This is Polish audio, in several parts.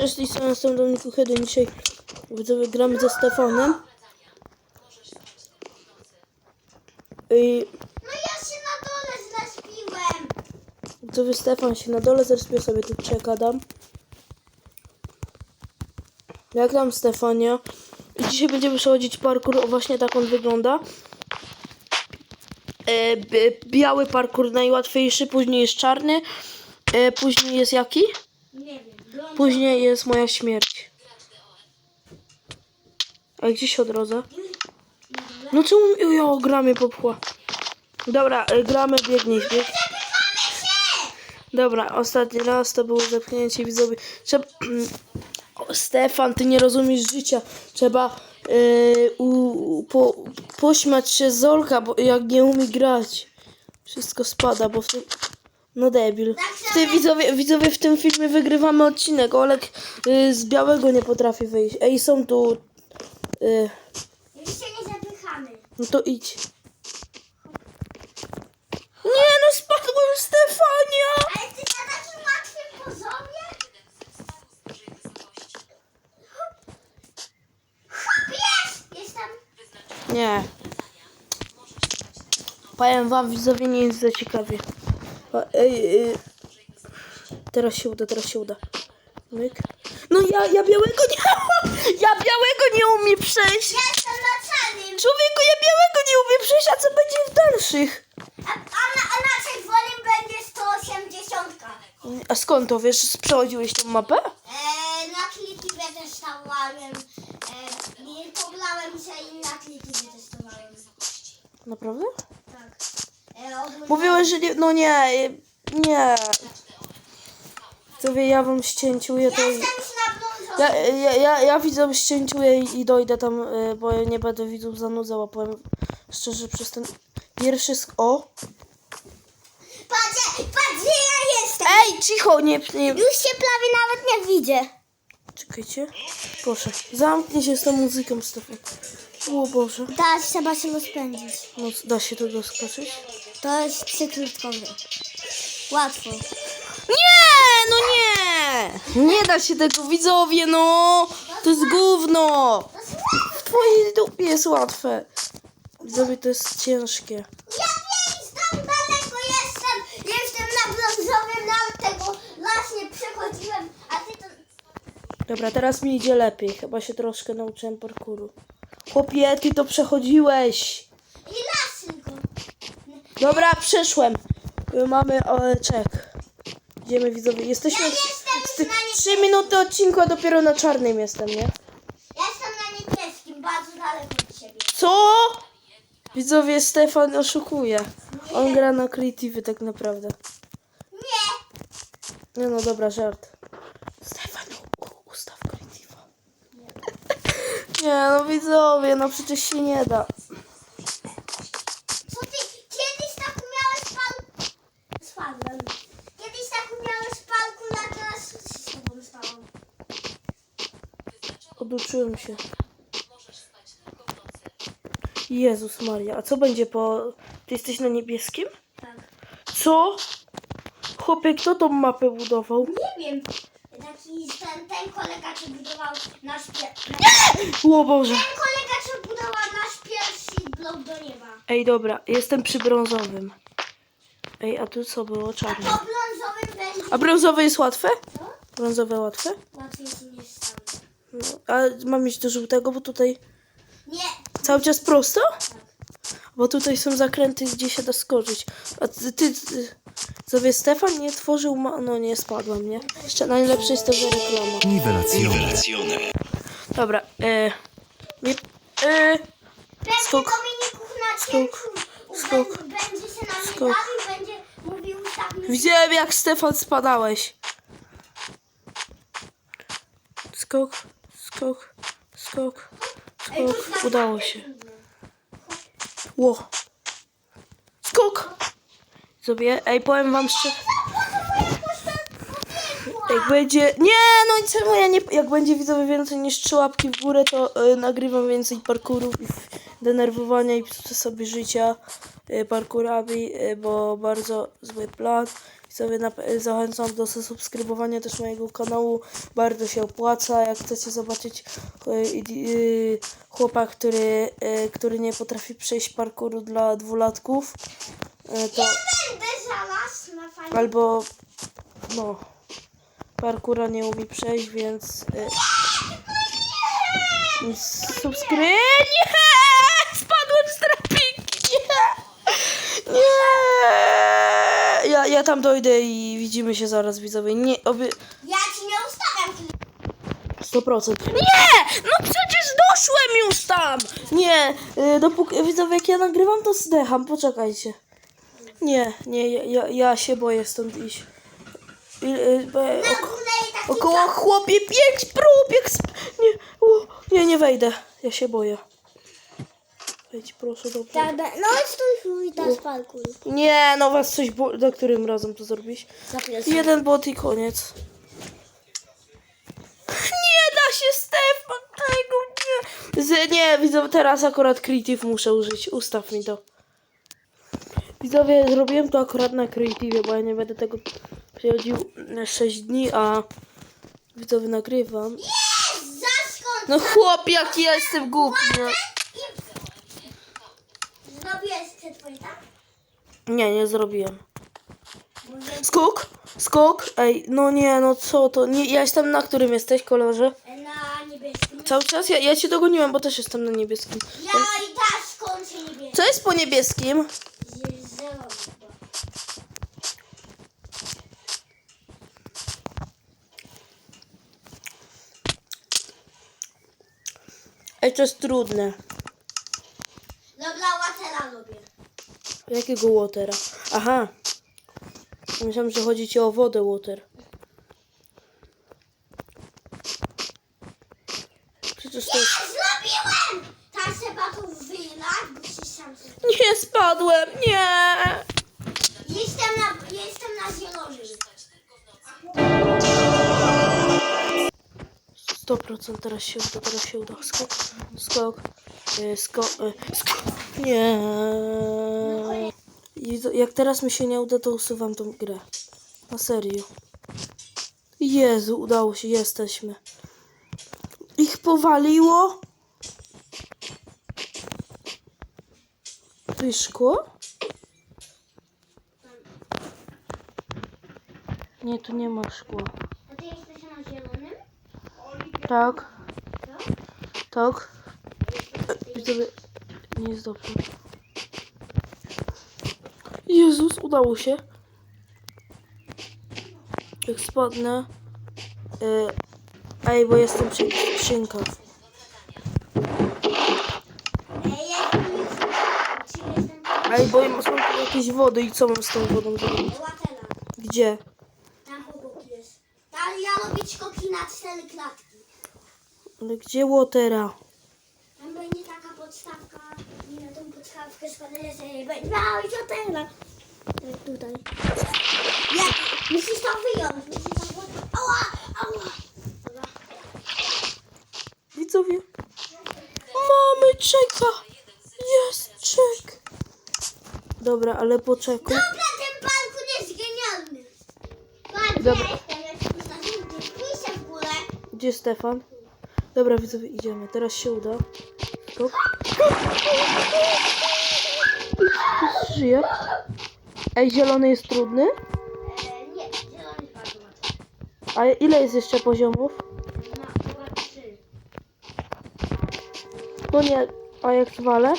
Cześć, strony jestem Dominiku Hedyn. Dzisiaj widzowie gramy ze Stefanem. I No ja się na dole zlespiłem. widzowie Stefan się na dole zrespię sobie tu czeka dam. Jak tam Stefania? I dzisiaj będziemy przechodzić parkour, o właśnie tak on wygląda. E, biały parkour najłatwiejszy, później jest czarny, e, później jest jaki? Nie wiem. Później jest moja śmierć. A gdzie się odrodza? No czemu ja gra mnie popchła? Dobra, y, gramy, biegnij, bieg. Dobra, ostatni raz to było zepchnięcie widzowie. Trzeba... O, Stefan, ty nie rozumiesz życia. Trzeba y, u, po, pośmiać się z Olka, bo jak nie umie grać. Wszystko spada, bo w tym... No debil. W tym, widzowie, widzowie, w tym filmie wygrywamy odcinek. Olek y, z białego nie potrafi wyjść. Ej, są tu... Y, się nie zapychamy. no to idź. Nie no, spadłem Stefania! Ale ty na takim łatwym poziomie? Jest! Jestem... Nie. Powiem wam, widzowie, nie jest za ciekawie. Ej, ej. Teraz się uda, teraz się uda. Myk. No ja, ja białego nie... Ja białego nie umiem przejść! Jestem na czarnym. Człowieku, ja białego nie umiem przejść, a co będzie w dalszych? A, a, na, a na czerwonym będzie 180. A skąd to wiesz? Przechodziłeś tą mapę? E, na klipie testowałem. E, nie poblałem się i na klipie testowałem. Naprawdę? Mówiłeś, że nie... No nie, nie. Co wie, ja wam ścięciuję to... Brązowym. Ja, ja, ja, ja widzę ścięciuję i, i dojdę tam, y, bo ja nie będę widzów zanudzał, a powiem szczerze, przez ten pierwszy sk... O! Patrz, patrz gdzie ja jestem. Ej, cicho, nie, nie... Już się prawie nawet nie widzę. Czekajcie. Proszę, zamknij się z tą muzyką, Stefan. O Boże. Teraz trzeba się rozpędzić. No, da się tu doskoczyć? To jest przykrótkowy. Łatwo. Nie, no nie! Nie da się tego, widzowie, no! To jest gówno! W twojej dupie jest łatwe. Widzowie, to jest ciężkie. Ja wiem, daleko jestem. Jestem na brązowym, właśnie przechodziłem. A ty to... Dobra, teraz mi idzie lepiej. Chyba się troszkę nauczyłem parkouru. Chłopie, ty to przechodziłeś. Dobra, przeszłem. Y, Mamy e, czek. Idziemy widzowie. Jesteśmy... Ja jestem Ty, na nie- trzy minuty odcinku, a dopiero na czarnym jestem, nie? Ja jestem na niebieskim, bardzo daleko od siebie. Co? Widzowie, Stefan oszukuje. On gra na creative tak naprawdę. Nie. Nie no, dobra, żart. Stefan, ustaw creative'a. Nie no, widzowie, no przecież się nie da. Co ty kiedyś tak umiałeś pan... Spadłem. Kiedyś tak umiałeś palku, a teraz co się z tobą stało? Oduczyłem się. Jezus Maria, a co będzie po... Ty jesteś na niebieskim? Tak. Co? Chłopie, kto tą mapę budował? Nie wiem. Taki ten, ten kolega, co budował nasz pierwszy... O Boże. Ten kolega, co budował nasz pierwszy blok do nieba. Ej, dobra, jestem przy brązowym. Ej, a tu co było? Po Czarne. brązowym będzie... A brązowe jest łatwe? Co? Brązowe łatwe? Sam. No, a mam iść do żółtego, bo tutaj Nie. cały czas prosto? Bo tutaj są zakręty, gdzie się da skoczyć. A ty, ty, ty sobie Stefan nie tworzył, ma... no nie spadłam, nie? Jeszcze najlepsze jest to, że reklama. Nivelazione. Dobra, e, nie, e, Skok. Skok. Będzie, będzie się na mnie Skok. mówił tak widziałem jak Stefan spadałeś. Skok, skok, skok, skok, udało się. Ło. Skok! Sobie, ej, powiem wam szczerze. Jak będzie. Nie, no i czemu ja nie. Jak będzie widzowie więcej niż trzy łapki w górę, to y, nagrywam więcej parkurów i denerwowania i psucia sobie życia y, parkurami, y, bo bardzo zły plan. Sobie zachęcam do subskrybowania też mojego kanału. Bardzo się opłaca. Jak chcecie zobaczyć e, chłopa, który, e, który nie potrafi przejść parkouru dla dwulatków, e, to albo no parkura nie umie przejść, więc e, więc subskry... Nie! Spadłem z drabinki! Nie! Nie! Ja, ja tam dojdę i widzimy się zaraz, widzowie. Nie, oby... Ja ci nie ustawiam klip. 100%. Nie! No przecież doszłem już tam! Nie! y, Dopóki, widzowie, jak ja nagrywam, to zdecham. Poczekajcie. Nie, nie, ja, ja, ja się boję stąd iść. Y, y, bo- Na ok- górę i taki Około chłopie pięć próbek. Sp- nie, o, nie, nie wejdę. Ja się boję. Wejdź proszę dobrze. Tak, no stój i teraz parkuj. Nie, no was coś bo- do którym razem to? Zapraszam. Jeden bot i koniec. Nie da się Stefan tego nie. Z, nie, widzę teraz akurat creative muszę użyć. Ustaw mi to. Widzowie, zrobiłem to akurat na creative, bo ja nie będę tego przechodził na 6 dni, a widzowie nagrywam. Zaskąd No chłop, jaki ja jestem głupi. No. Nie, nie zrobiłem. Skok? Skok? Ej, no nie, no co to? Nie, ja jestem na którym jesteś, kolorze? Na niebieskim. Cały czas? Ja, ja cię dogoniłem, bo też jestem na niebieskim. Ja i tak skończę niebieskim. Co jest po niebieskim? Ej, to jest trudne. Jakiego watera? Aha. Myślałem, że chodzi ci o wodę water. Przecież to jest... Zrobiłem! Tak trzeba tu wylać, bo się sam Nie spadłem, nie! Jestem na, jestem na zielonym. 100% teraz się uda, teraz się uda. Skok, skok, e, skok, e, skok. Nie. To- jak teraz mi się nie uda, to usuwam tą grę. Na serio. Jezu, udało się, jesteśmy. Ich powaliło? Tu jest szkło? Nie, tu nie ma szkła. A ty jesteś na zielonym? Tak, tak. Widzowie, nie jest dobrze. Jezus, udało się. Jak spadnę. E, ej, bo jestem przy skrzynkach. Ej, bo są tu jakieś wody i co mam z tą wodą zrobić? Gdzie? Tam obok jest. Tam ja robię skoki na cztery klatki. Ale gdzie łotera? Tam będzie taka podstawka i na tą podstawkę spadnie sobie będzie mały czotera. Tak tutaj. Nie, musisz to wyjąć. Musisz to wyjąć. Ała, ała. Dobra. Widzowie. Mamy czeka. Jest czek. Dobra, ale poczekaj. Dobra, ten balkon jest genialny. Patrz, Dobra. Gdzie Stefan? Dobra, widzowie, idziemy. Teraz się uda. Stop. Żyje. Ej, zielony jest trudny. Nie, zielony jest bardzo łatwy. A ile jest jeszcze poziomów? No, chyba trzy. No nie. A jak zwalę?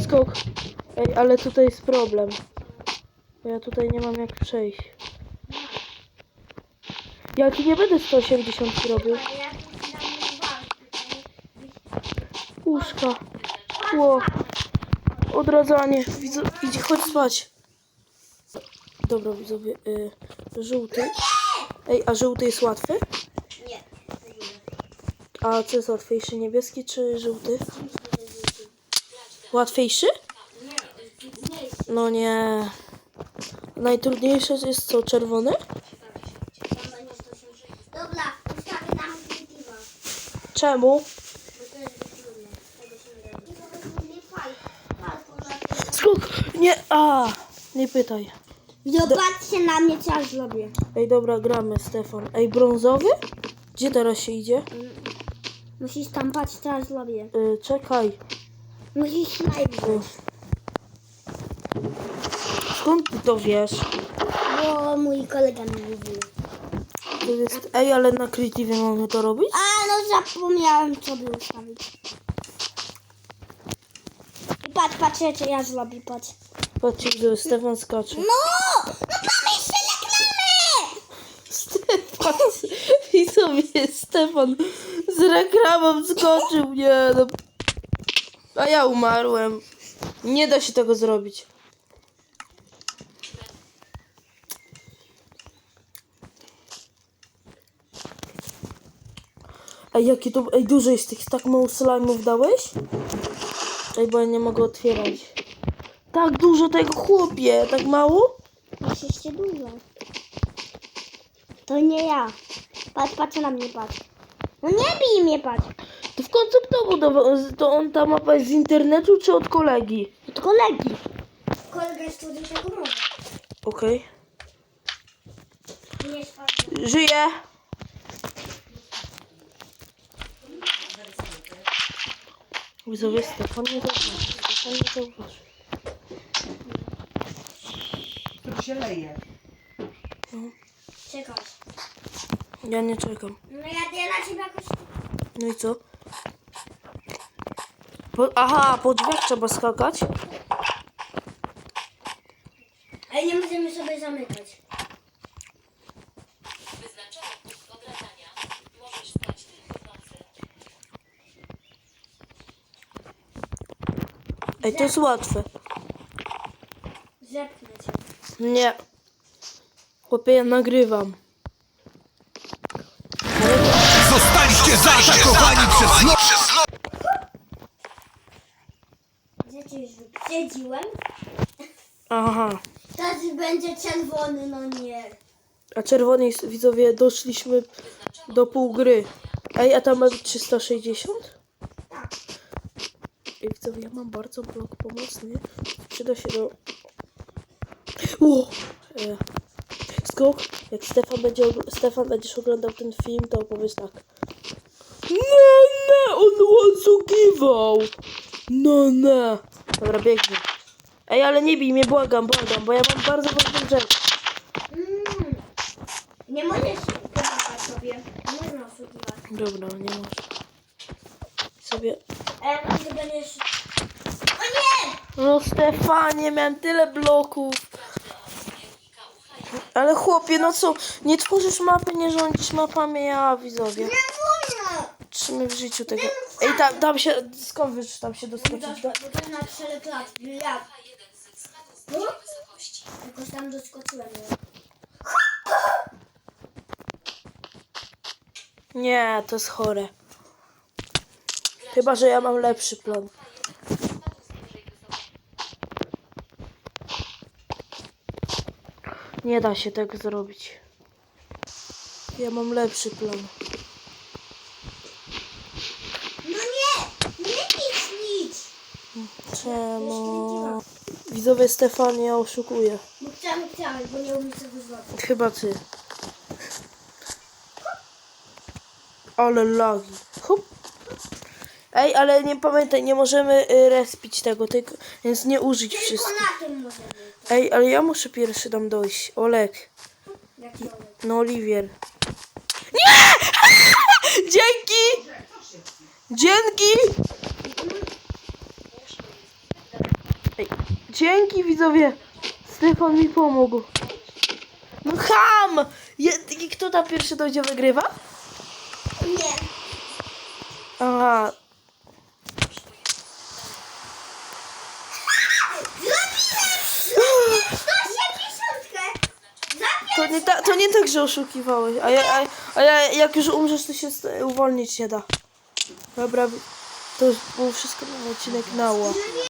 Skok. Ej, ale tutaj jest problem. Ja tutaj nie mam jak przejść. Ja tu nie będę 180 robił. Ci. Łóżka. Ło. Odradzanie. Widzo, idzie, chodź spać. Dobra, widzowie. Y, żółty. Ej, a żółty jest łatwy? Nie. A co jest łatwiejszy? Niebieski czy żółty? Łatwiejszy? No nie. Najtrudniejsze jest co? Czerwony? Tam będzie 180. Dobra, ustawię tam prytywa. Czemu? Się nie a, nie pytaj. Zobaczcie na mnie, co ja zrobię. Ej, dobra, gramy, Stefan. Ej, brązowy? Gdzie teraz się idzie? Musisz tam patrzeć, co ja zrobię. Y, czekaj. Musisz najpierw, Skąd ty to wiesz? bo mój kolega mi mówił. To jest... Ej, ale na Creative mamy to robić? A, no zapomniałem, co by ustawić. Patrz, patrz, co ja zrobię, patrz. Patrzcie, gdy Stefan skacze. No! No tam jeszcze reklamy! Stefan, i sobie Stefan z reklamą skoczył, nie no. A ja umarłem. Nie da się tego zrobić. Ej, jakie to... Ej, dużo jest tych, tak mało slajmów dałeś? Ej, bo ja nie mogę otwierać. Tak dużo tego, chłopie, tak mało? Masz jeszcze dużo. To nie ja. Patrz, patrz na mnie, patrz. No nie bij mnie, patrz. To w końcu kto budował? To on ta mapa jest z internetu czy od kolegi? Od kolegi. Kolega jest tu tego mowy. Okej. Nie spadł. Żyje. Widzowie, Stefan nie zauważy. Stefan nie zauważy. To się leje. Czekaj. Ja nie czekam. No ja, ja na ciebie jakoś... No i co? Po, aha, po drzwiach trzeba skakać. Ale nie możemy sobie zamykać. wyznaczone punkt odradzania. Możesz stać tylko w nocy. Ej, to jest łatwe. Zepnę cię. Nie. Chłopie, ja nagrywam. Zostaliście zaatakowani przez no... Gdzie cię już wyprzedziłem? Aha. Teraz będzie czerwony, no nie. A czerwoni jest- widzowie doszliśmy do pół gry. Ej, a tam ma być 360? Ej, widzowie, ja mam bardzo blok pomocny. Przyda się do... Ło! E. Skok. Jak Stefan będzie, Stefan będziesz oglądał ten film, to opowiesz tak. No nie, on odsługiwał! No nie. Dobra, biegnie. Ej, ale nie bij mnie, błagam, błagam, bo ja mam bardzo ważną rzecz. Mm. Nie możesz pokazać sobie. Nie można oszukiwać. Dobra, nie można. Sobie. Ale może będziesz... O nie! No Stefanie, miałem tyle bloków. Ale chłopie, no co, nie tworzysz mapy, nie rządzisz mapami, ja widzowie. Nie wolno! Trzymaj w życiu tego. Ej, tam, tam się, skąd wiesz, tam się doskoczyć Bo do... to jest na czele klat. Ja. No? Jakoś tam doskoczyłem. nie? Nie, to jest chore. Chyba, że ja mam lepszy plan. Nie da się tego zrobić. Ja mam lepszy plan. No nie! Nie nic, nic! Czemu? Widzowie Stefania oszukuje. Bo chciałem, chciałem, bo nie umiem tego zrobić. Chyba ty. Ale lagi. Ej, ale nie pamiętaj, nie możemy y, respić tego, tylko, więc nie użyć Tylko wszystko. na tym. Ej, ale ja muszę pierwszy tam dojść. Olek. Jak to No Oliwier. Nie! Dzięki! Dzięki! Ej, dzięki widzowie! Stefan mi pomógł. No ham! Je, i kto tam pierwszy dojdzie wygrywa? Nie. Aha. Zrobiłem! 180! Za To nie, ta, to nie tak, że oszukiwałeś. A, ja, a, a ja, jak już umrzesz, to się st- uwolnić nie da. Dobra, to już było wszystko na odcinek nała.